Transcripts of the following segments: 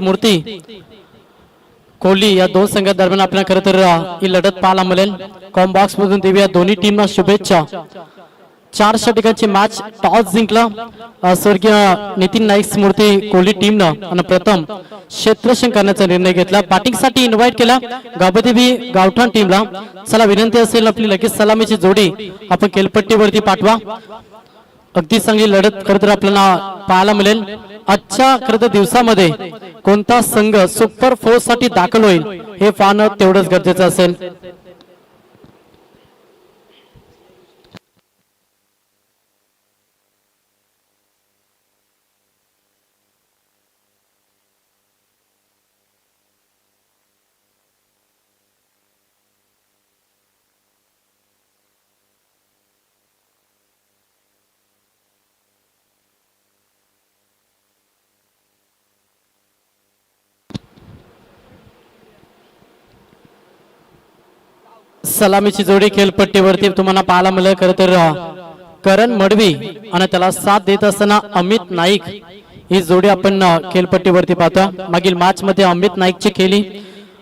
मूर्ती कोहली या दोन संघादरम्यान आपल्याला खरं तर ही लढत पाहायला मिळेल. कॉम बॉक्स मधून या दोन्ही टीमना शुभेच्छा. चार षटकांची मॅच टॉस जिंकला स्वर्गीय नितीन नाईक स्मृती कोहली टीमनं आणि प्रथम क्षेत्रक्षण करण्याचा निर्णय घेतला. बॅटिंगसाठी इन्व्हाइट केला. गाबदेवी गावठाण टीमला चला विनंती असेल आपली लगेच सलामीची जोडी आपण केलपट्टीवरती पाठवा. अगदी चांगली लढत खरं तर आपल्याला पाहायला मिळेल. आजच्या खरं दिवसामध्ये कोणता संघ सुपर फोरसाठी दाखल होईल हे पाहणं तेवढंच गरजेचं असेल. सलामीची जोडी खेळपट्टीवरती तुम्हाला पाहायला मिळेल. खरं तर करण मडवी आणि त्याला साथ देत असताना अमित नाईक ही जोडी आपण खेळपट्टीवरती पाहतो. मागील मॅच मध्ये अमित नाईकची खेळी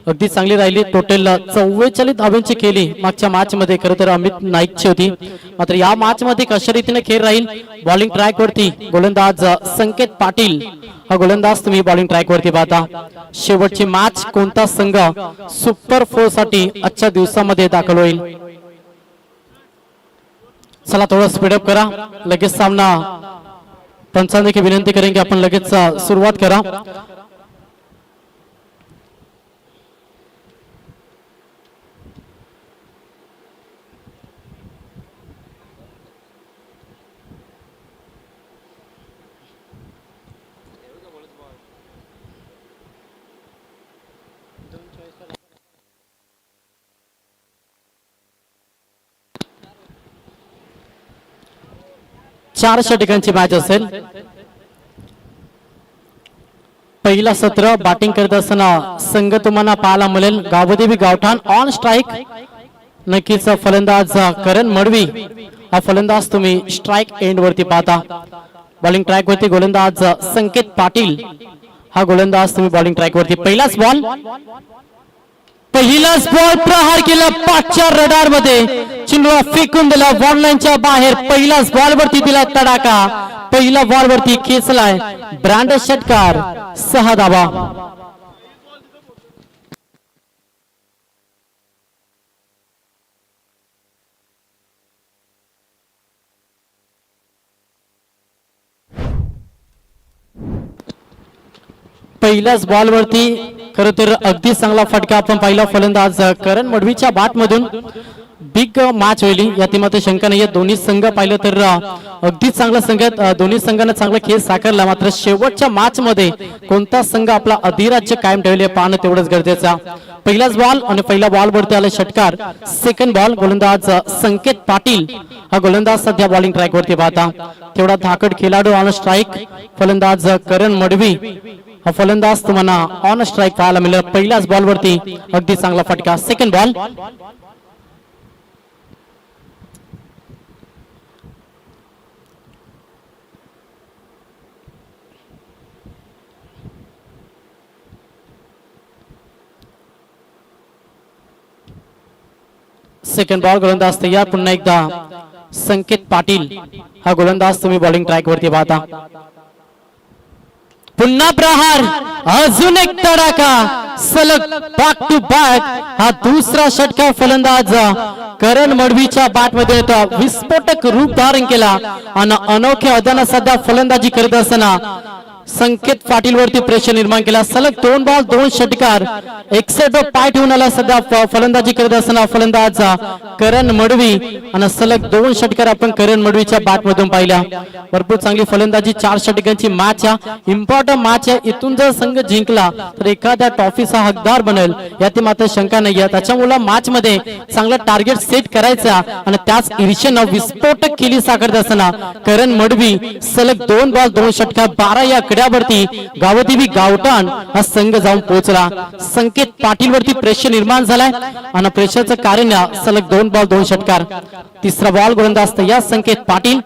अगदी चांगली राहिली. टोटल चव्वेचाळीस धाव्यांची केली. मागच्या मॅच मध्ये खरं तर अमित नाईकची होती. मात्र या मॅच मध्ये कशा रीतीने खेळ राहील? बॉलिंग ट्रॅक वरती गोलंदाज संकेत पाटील. हा गोलंदाज तुम्ही बॉलिंग ट्रॅक वरती पाहता. शेवटची मॅच कोणता संघ सुपर फोरसाठी आजच्या दिवसामध्ये दाखल होईल? चला थोडं स्पीडअप करा. लगेच सामना पंचांनी विनंती करेन की आपण लगेच सुरुवात करा. चार षटकांची मॅच असेल. पहिला सत्र बॅटिंग करत असताना संघ तुम्हाला पाहायला मिळेल. गावदेवी गावठाण ऑन स्ट्राईक नक्कीच फलंदाज करण मडवी. हा फलंदाज तुम्ही स्ट्राईक एंड वरती पाहता. बॉलिंग ट्रॅक वरती गोलंदाज संकेत पाटील. हा गोलंदाज तुम्ही बॉलिंग ट्रॅक वरती. पहिलाच बॉल पहिलाच बॉल प्रहार केला पाचच्या रडारमध्ये. चिंडवा फेकून दिला बॉल बाहेर. पहिलाच बॉल वरती दिला तडाका पहिला बॉल वरती खेचलाय ब्रँड षटकार सहा धावा पहिल्याच बॉल वरती खर तर अगदी चांगला फटका आपण पाहिला फलंदाज करण मडवीच्या बॅट मधून बिग मॅच होईल या टीमात शंका नाही दोन्ही संघ पाहिलं तर अगदीच चांगला संघ दोन्ही संघांना चांगला खेळ साकारला. मात्र शेवटच्या मॅच मध्ये कोणता संघ आपला अधिराज्य कायम ठेवले पाहणं तेवढंच गरजेचं पहिलाच बॉल आणि पहिला बॉल वरती आला षटकार. सेकंड बॉल गोलंदाज संकेत पाटील. हा गोलंदाज सध्या बॉलिंग ट्रॅक वरती पाहता. तेवढा धाकड खेळाडू आणि स्ट्राईक फलंदाज करण मडवी. हा फलंदाज तुम्हाला ऑन स्ट्राईक पाहायला मिळेल. पहिल्याच बॉल वरती. अगदी चांगला फटका. सेकंड बॉल सेकंड बॉल गोलंदाज तयार पुन्हा एकदा. संकेत पाटील. हा गोलंदाज तुम्ही बॉलिंग ट्रॅक वरती पाहता. पुन्हा प्रहार. अजून एक तडाखा. सलग बॅक टू बॅक हा दुसरा षटकार फलंदाज करण मडवीच्या बॅटमध्ये येतो विस्फोटक रूप धारण केला. आणि अनोख्या अदाना सध्या फलंदाजी करत असताना संकेत पाटीलवरती प्रेशर निर्माण केला. सलग दोन बॉल दोन षटकार. एकसठ पाय ठेवून आला सध्या फलंदाजी करत असताना फलंदाज करण मडवी. आणि सलग दोन षटकार आपण करण मडवीच्या बॅटमधून पाहिल्या. भरपूर चांगली फलंदाजी चार षटकांची मॅच आहे. इम्पॉर्टंट मॅच आहे. इथून जर संघ जिंकला तर एखाद्या ट्रॉफीचा हकदार बनेल. याची मात्र शंका नाही आहे त्याच्यामुळे मॅच मध्ये चांगला टार्गेट सेट करायचा आणि त्याच ईर्षेनं विस्फोटक केली साकारत असताना करण मडवी सलग दोन बॉल दोन षटकार बारा या आकड्यावरती गावदेवी गावठाण हा संघ जाऊन पोहोचला. संकेत पाटील वरती प्रेशर निर्माण झालाय आणि प्रेशरचं कारण या सलग दोन बॉल दोन षटकार. तिसरा बॉल गोलंदाज या संकेत पाटील.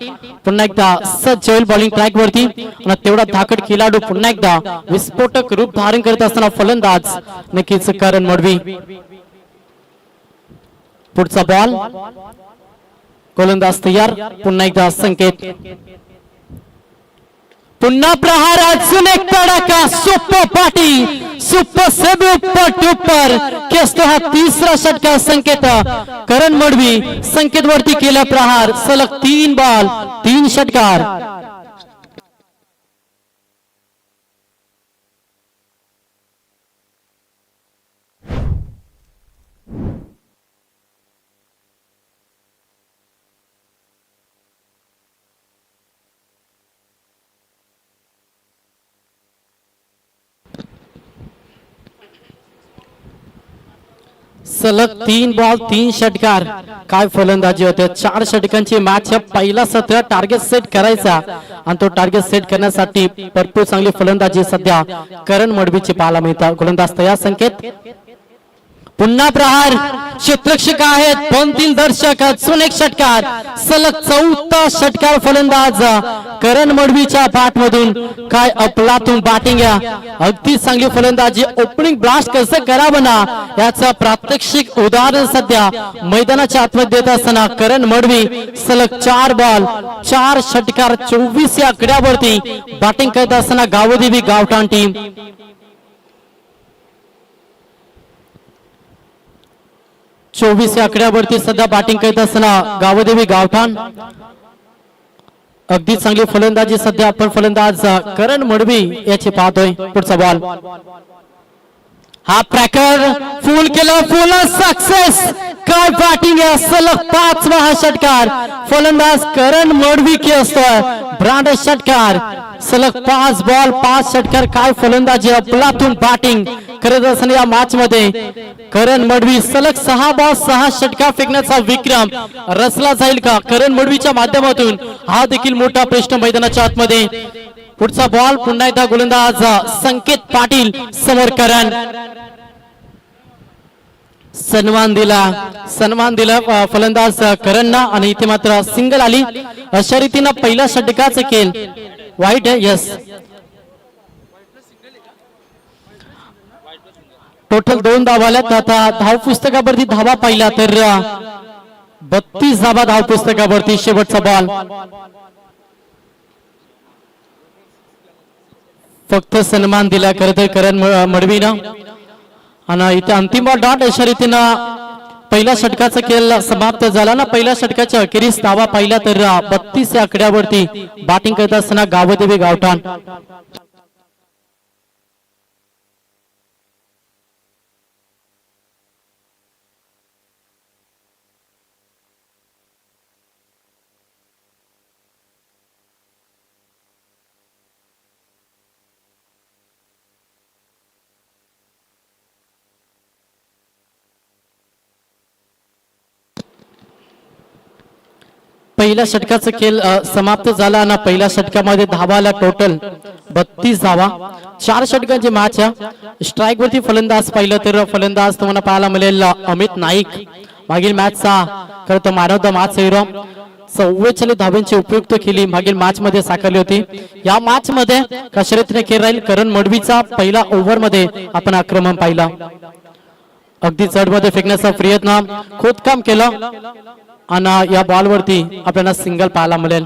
पुन्हा एकदा सज्ज होईल बॉलिंग ट्रॅक वरती आणि तेवढा धाकट खेळाडू पुन्हा एकदा विस्फोटक रूप धारण करत असताना फलंदाज नक्कीच करण मडवी. पुढचा बॉल गोलंदाज तयार. पुन्हा एकदा संकेत. पुन्हा प्रहार अजून एक तडाखा सुपर पाटी सुपर सेबी उप्पर. टुप्पर केसतो हा तिसरा षटकार संकेत. करण मडवी संकेत वरती केला प्रहार. सलग तीन बॉल तीन षटकार. सलग तीन बॉल तीन षटकार. काय फलंदाजी होते? चार षटकांची मॅच पहिला सत्र टार्गेट सेट करायचा. आणि तो टार्गेट सेट करण्यासाठी भरपूर चांगली फलंदाजी सध्या करण मडवीची पाहायला मिळतात. गोलंदाज तयार संकेत. पुन्हा प्रहार. क्षेत्रक्षक आहेत दोन तीन दर्शक अजून एक षटकार. सलग चौथा षटकार फलंदाज करण मडवीच्या बॅट मधून काय अपलातून बॅटिंग या. अगदी चांगली फलंदाजी. ओपनिंग ब्लास्ट कसं करावं ना याचं प्रात्यक्षिक उदाहरण सध्या मैदानाच्या आतमध्ये देत असताना करण मडवी सलग चार बॉल चार षटकार चोवीस या आकड्यावरती बॅटिंग करत असताना गावदेवी गावठाण टीम चोवीस या आकड्यावरती सध्या बॅटिंग करत असताना गावदेवी गावठाण. अगदी चांगली फलंदाजी सध्या आपण फलंदाज करण मडवी याची पाहतोय पुढचा बॉल हा प्रकार फुल केलं फुल सक्सेस काय बॅटिंग आहे? सलग पाचवा हा षटकार. फलंदाज करण मडविके असतोय ब्रांड षटकार. सलग पाच बॉल पाच षटकार. काय फलंदाजी? अफलातून बॅटिंग करत असताना या मॅच मध्ये करण मडवी सलग सहा बॉल सहा षटकार फेकण्याचा विक्रम. रचला जाईल का? करण मडवीच्या माध्यमातून. हा देखील मोठा प्रश्न मैदानाच्या आतमध्ये. पुढचा बॉल पुन्हा एकदा गोलंदाज संकेत पाटील समोर करण सन्मान दिला. सन्मान दिला फलंदाज करणना आणि इथे मात्र सिंगल आली. अशा रीतीनं पहिल्या षटकाचं केल वाईट यस टोटल दोन धावा आल्यात. आता धाव पुस्तकावरती धावा पाहिला तर बत्तीस धावा धाव पुस्तकावरती शेवटचा बॉल फक्त सन्मान दिला खरं तर करण मडवीनं. आणि इथे अंतिम डॉट अशा रीतीनं पहिल्या षटकाचा खेळ समाप्त झाला ना. पहिल्या षटकाच्या अखेरीस धावा पाहिला तर बत्तीस या आकड्यावरती बॅटिंग करत असताना गावदेवी गावठाण. पहिल्या षटकाचा खेळ समाप्त झाला ना पहिल्या षटकामध्ये धावाला टोटल बत्तीस धावा. चार षटकांची मॅच आहे. स्ट्राईक वरती फलंदाज पाहिलं तर फलंदाज तुम्हाला पाहायला मिळेल अमित नाईक. मागील मॅचचा खरं तर man of the match hero चव्वेचाळीस धावांची उपयुक्त केली मागील मॅच मध्ये साकारली होती. या मॅच मध्ये कशा खेळ राहील? करण मडवीचा पहिला ओव्हरमध्ये आपण आक्रमण पाहिला. अगदी चढमध्ये फेकण्याचा प्रयत्न खोदकाम केलं. आणि या बॉल वरती आपल्याला सिंगल पाहायला मिळेल.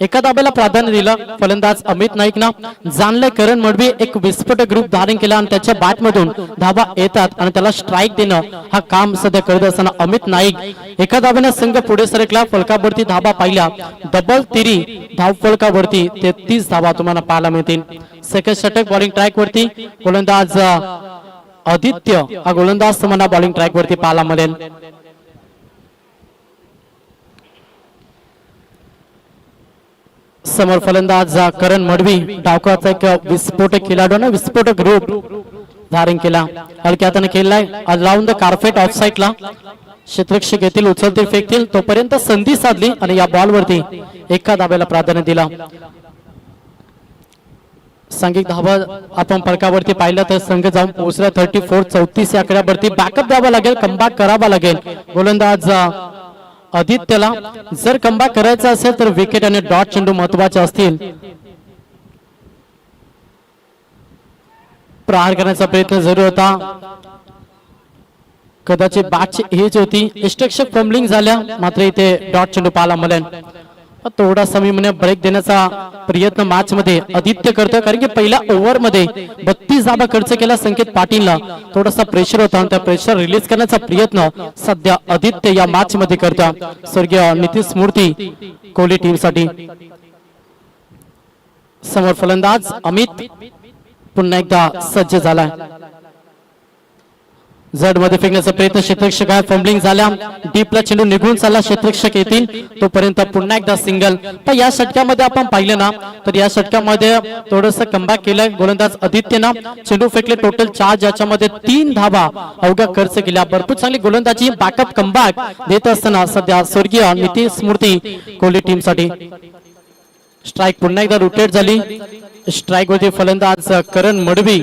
एका धाब्याला प्राधान्य दिलं. फलंदाज अमित नाईक ना जाणले करण मडवी एक विस्फोटक ग्रुप धारण केला आणि त्याच्या बॅट मधून धाबा येतात आणि त्याला स्ट्राईक देणं हा काम सध्या करत असताना अमित नाईक एका धाब्याने संघ पुढे सरकला. फलकावरती धाबा पाहिला डबल तिरी धाव फलकावरती तेहतीस धाबा तुम्हाला पाहायला मिळतील. सेकंड षटक बॉलिंग ट्रॅक वरती गोलंदाज आदित्य हा गोलंदाज तुम्हाला बॉलिंग ट्रॅक वरती पाहायला मिळेल. समोर फलंदाज करण मडवी डावकाचा एक विस्फोटक खेळाडू ना विस्फोटक रूप धारण केला. हलक्या हाताने खेळलाय. लावून द कार्पेट ऑफ साईडला क्षेत्रक्षक येतील उचलतील फेकतील तोपर्यंत संधी साधली आणि या बॉल वरती एका दाब्याला प्राधान्य दिला. सांघिक धावा आपण फलकावरती पाहिलं तर संघ जाऊन पोहोचला. थर्टी फोर चौतीस या आकड्यावरती बॅकअप द्यावा लागेल कमबॅक करावा लागेल. गोलंदाज आदित्यला जर कमबॅक करायचा असेल तर विकेट आणि डॉट चेंडू महत्त्वाचे असतील. प्रहार करण्याचा प्रयत्न जरूर होता. कदाचित बॅटची हीच होती. इष्टक्षक फंबलिंग झाल्या. मात्र इथे डॉट चेंडू पाहायला मिळेल. थोडासा मी म्हणे ब्रेक देण्याचा प्रयत्न मॅच मध्ये आदित्य करतोय. कारण की पहिल्या ओव्हरमध्ये बत्तीस धाबा खर्च केला संकेत पाटीलला. थोडासा प्रेशर होता आणि त्या प्रेशर रिलीज करण्याचा प्रयत्न सध्या आदित्य या मॅच मध्ये करतोय. स्वर्गीय नितीश मूर्ती कोहली टीमसाठी समोर फलंदाज अमित पुन्हा एकदा सज्ज झालाय. जडमध्ये फेकण्याचा प्रयत्न क्षेत्रक्षक आहे फंबलिंग झाल्या. डीपला चेंडू निघून चालला क्षेत्रक्षक येतील. तोपर्यंत पुन्हा एकदा सिंगल पण या षटकामध्ये आपण पाहिलं ना तर या षटकामध्ये थोडस कमबॅक केलं गोलंदाज आदित्यनं. चेंडू फेकले टोटल चार ज्याच्यामध्ये तीन धावा अवघ्या खर्च केल्या. भरपूर चांगली गोलंदाजी बॅकअप कमबॅक देत असताना सध्या स्वर्गीय नितीश स्मृती कोहली टीमसाठी. स्ट्राईक पुन्हा एकदा रोटेट झाली. स्ट्राईक वरती फलंदाज करण मडवी.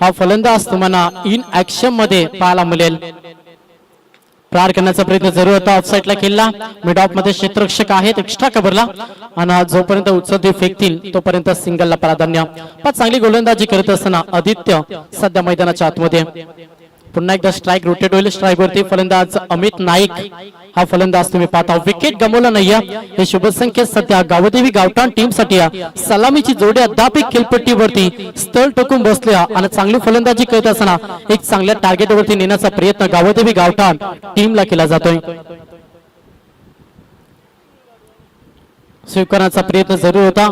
हा फलंदाज तुम्हाला इन ऍक्शनमध्ये पाहायला मिळेल. प्रार करण्याचा प्रयत्न जरूर होता ऑफसाईडला केला. मिड ऑफमध्ये क्षेत्ररक्षक आहेत एक्स्ट्रा कव्हरला आणि जोपर्यंत उचलते फेकतील तोपर्यंत सिंगलला प्राधान्य. पण चांगली गोलंदाजी करत असताना आदित्य सध्या मैदानाच्या आतमध्ये. पुन्हा एकदा स्ट्राईक रोटेट होईल. स्ट्राईक वरती फलंदाज अमित नाईक. हा फलंदाज तुम्ही पाहता. विकेट गमवला नाहीये. हे शुभसंख्येत सध्या गावदेवी गावठाण टीमसाठी सलामीची जोडी अद्याप खेळपट्टीवरती स्थळ टोकून बसल्या आणि चांगली फलंदाजी करत असताना एक चांगल्या टार्गेट वरती नेण्याचा प्रयत्न गावदेवी गावठाण टीमला केला जातोय. स्वीकारण्याचा प्रयत्न जरूर होता.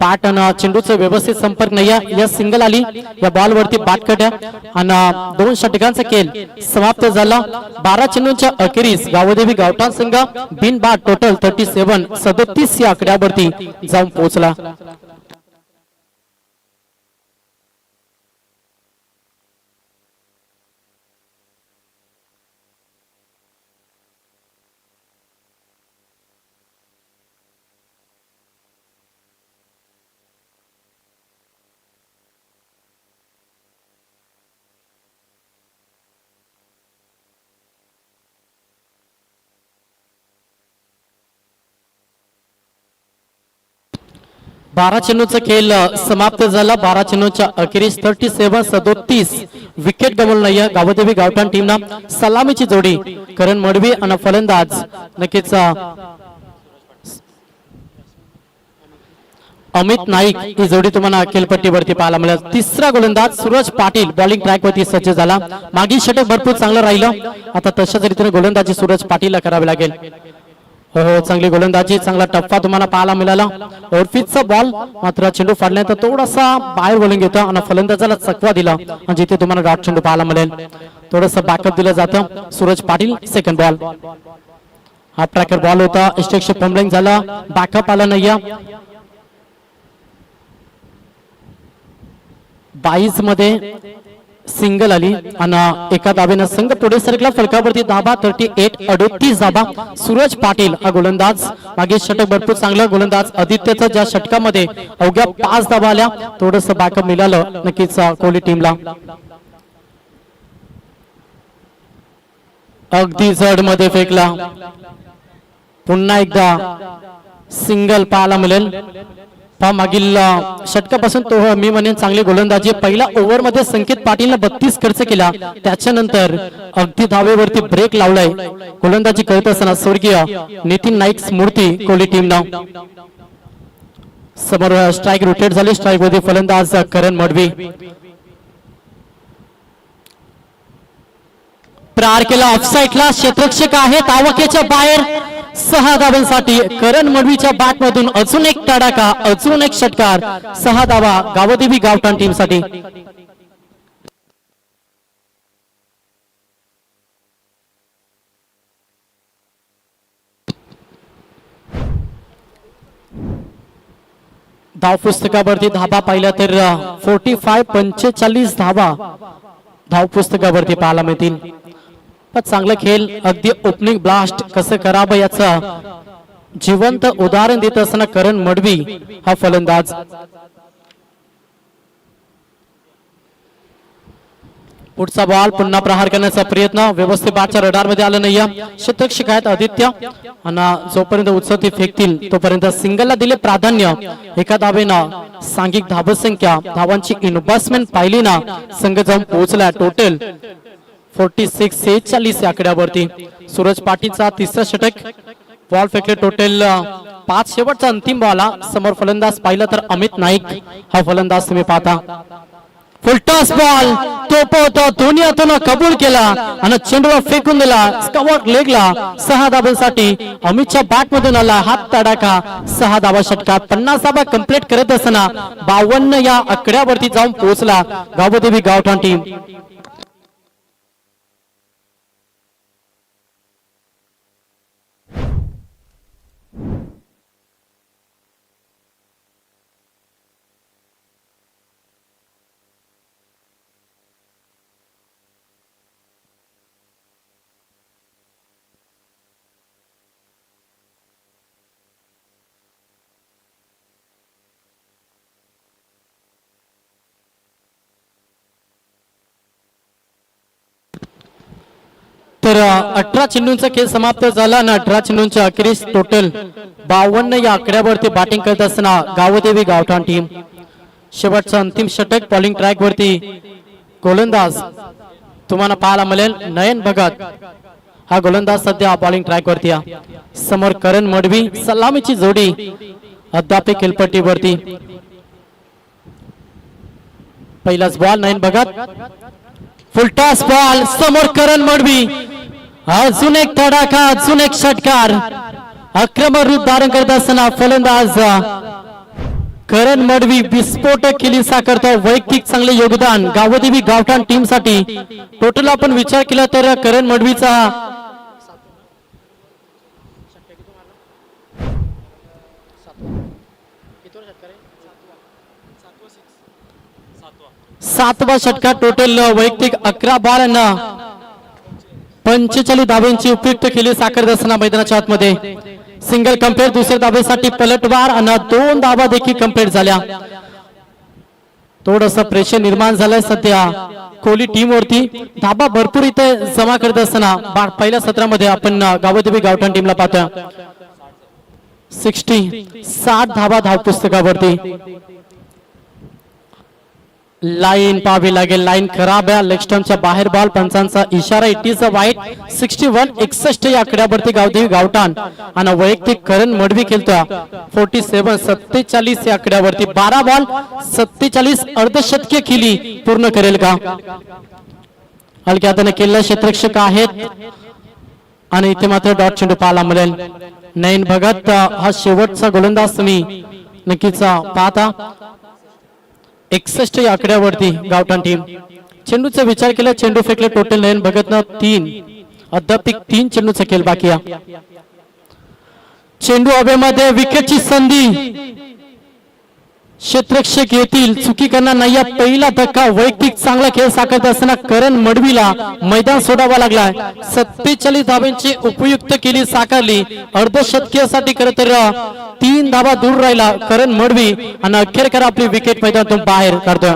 बॅट आणि चेंडूचा व्यवस्थित संपर्क नाही आहे. या सिंगल आली. या बॉल वरती बॅट कट्या आणि दोन षटकांचा खेळ समाप्त झाला. बारा चेंडूंच्या अखेरीस गावदेवी गावठाण संघ बिन बॅट टोटल थर्टी सेव्हन सदोतीस या आकड्यावरती जाऊन पोहोचला. बारा चेंडूचा खेळ समाप्त झाला. बारा चेंडूच्या अखेरीस थर्टी सेव्हन सदोतीस विकेट गमवलं नाहीये गावदेवी गावठाण टीमना सलामीची जोडी करण मडवी आणि फलंदाज नक्कीच अमित नाईक ही जोडी तुम्हाला खेळपट्टीवरती पाहायला मिळेल. तिसरा गोलंदाज सूरज पाटील बॉलिंग ट्रॅकवरती सज्ज झाला. मागील षटक भरपूर चांगलं राहिलं. आता तशाच रीतीने गोलंदाजी सूरज पाटीलला करावी लागेल. हो हो चांगली गोलंदाजी चांगला टप्पा तुम्हाला पाहायला मिळाला. ओरफितचा बॉल मात्र चेंडू फाडल्यानंतर थोडासा बाहेर बॉलिंग घेतो आणि फलंदाजाला चकवा दिला. आणि जिथे तुम्हाला डॉट चेंडू पाहायला मिळेल. थोडस बॅकअप दिलं जातं. सूरज पाटील सेकंड बॉल हा ट्रॅकर बॉल होता. इस्टेक्स पंबलिंग झाला. बॅकअप आला नाहीये बाईसमध्ये सिंगल आली आणि एका दाब्यानं संघ पुढे सरकला फलकावरती धाबा थर्टी एट अडोतीस धाबा सूरज पाटील हा गोलंदाज. मागे षटक भरपूर चांगला गोलंदाज. आदित्यचा ज्या षटकामध्ये अवघ्या पाच धाबा आल्या थोडस बॅकअप मिळालं नक्कीच कोहली टीमला अगदी जडमध्ये फेकला. पुन्हा एकदा सिंगल पाहायला मिळेल. पहा मागील षटकापासून तो मी म्हणेन चांगली गोलंदाजी. पहिल्या ओव्हरमध्ये संकेत पाटीलनं बत्तीस खर्च केला. त्याच्यानंतर अगदी धावेवरती ब्रेक लावलाय. गोलंदाजी करत असताना स्वर्गीय नितीन नाईक स्मूर्ती कोहली टीमनं. समोर स्ट्राईक रोटेट झाली. स्ट्राईकमध्ये फलंदाज करण मडवी. प्रार केला. ऑफसाईटला क्षेत्रक्षक आहेत. आवकेच्या बाहेर सहा धावांसाठी करण मडवीच्या बॅट मधून अजून एक तडाखा अजून एक षटकार. सहा धावा गावदेवी गावठाण टीमसाठी धाव पुस्तकावरती धाबा पाहिला तर फोर्टी फाय पंचेचाळीस धावा धाव पुस्तकावरती पाहायला मिळतील. पण चांगला खेळ अगदी ओपनिंग ब्लास्ट कसं करावं याचं जिवंत उदाहरण देत असताना करण मडवी हा फलंदाज. पुढचा बॉल पुन्हा प्रहार करण्याचा प्रयत्न व्यवस्थित बादच्या रडारमध्ये आलं नाहीये शतक शिकायत आदित्य. आणि जोपर्यंत उत्सव ते फेकतील तोपर्यंत सिंगलला दिले प्राधान्य. एका धावेनं सांघिक धावसंख्या धावांची इन्व्हेस्टमेंट पाहिली ना संघ जाऊन पोहोचला टोटल फोर्टी सिक्स सेहेचाळीस या आकड्यावरती. सूरज पाटीलचा तिसरा षटक. बॉल फेकले टोटल पाच शेवटचा अंतिम बॉल समोर फलंदाज पाहिलं तर अमित नाईक. हा फलंदाज तुम्ही पाहता. फुलटॉस बॉल तो पोहतो दोन्ही हातानं कबूल केला आणि चेंडूला फेकून दिला. स्कवॉट लेगला सहा धाबांसाठी अमितच्या बॅट मधून आला हात तडाखा. सहा धाबा षटकात पन्नास धाबा कंप्लीट करत असताना बावन्न या आकड्यावरती जाऊन पोहोचला गावदेवी गावठाण टीम तर अठरा चेंडूंचा खेळ समाप्त झाला आणि अठरा चेंडूंच्या अखेरीस टोटल बावन्न या आकड्यावरती बॅटिंग करत असताना गावदेवी गावठाण टीम शेवटचा अंतिम षटक बॉलिंग ट्रॅक वरती गोलंदाज तुम्हाला पाहायला मिळेल. नयन भगत हा गोलंदाज सध्या बॉलिंग ट्रॅक वरती समोर करण मडवी सलामीची जोडी अद्याप खेळपट्टीवरती. पहिलाच ball Nayan Bhagat. Full toss ball समोर करण मडवी. अजून एक तडाखा अजून एक षटकार. आक्रमक रूप धारण करत असताना फलंदाज करण मडवी विस्फोटक केली साकारतो वैयक्तिक चांगले योगदान गावदेवी गावठाण टीमसाठी टोटल आपण विचार केला तर करण मडवीचा सातवा षटकार टोटल वैयक्तिक अकरा बॉल पंचेचाळीस धाब्यांची उपयुक्त केली साखर असताना मैदानाच्या आतमध्ये. सिंगल कंपेअर दुसऱ्या धाब्यासाठी पलटवार आणि दोन धाबा देखील कंपेअर झाल्या. थोडस प्रेशर निर्माण झालंय सध्या. कोहली टीम वरती धाबा भरपूर इथे जमा करत असताना पहिल्या सत्रामध्ये आपण गावदेवी गावठाण टीमला पाहतोय. सिक्स्टी साठ धाबा धाव पुस्तकावरती लाईन पाहावी लागेल. लाईन खराब आहे. लेग स्टंपच्या बाहेर बॉल पंचांचा इशारा. इट वाईट सिक्स्टी वन एकसष्ट या आकड्यावरती गावदेवी गावठाण. आणि वैयक्तिक करण मडवी खेळतोय. फोर्टी सेव्हन सत्तेचाळीस या आकड्यावरती बारा बॉल सत्तेचाळीस अर्धशतके केली पूर्ण करेल का? हलक्या हाताने केलेले क्षेत्रक्षक आहेत. आणि इथे मात्र डॉट चेंडू पाहायला मिळेल. नयन भगत हा शेवटचा गोलंदाज तुम्ही नक्कीच पाहता. एकसष्ट या आकड्यावरती गावठाण टीम चेंडूचा विचार केला चेंडू फेकले टोटल नयन भगतनं तीन अद्याप तीन चेंडूचा खेळ बाकी चेंडू हवेमध्ये विकेटची संधी. क्षेत्रक्षक येतील चुकी करणार नाही या पहिला धक्का वैयक्तिक चांगला खेळ साकारत असताना करण मडवीला मैदान सोडावा लागलाय सत्तेचाळीस धाब्यांची उपयुक्त केली साकारली. अर्धशतकीयसाठी खरं तर तीन धाबा दूर राहिला करण मडवी आणि अखेरकर आपली विकेट मैदानातून बाहेर काढतोय.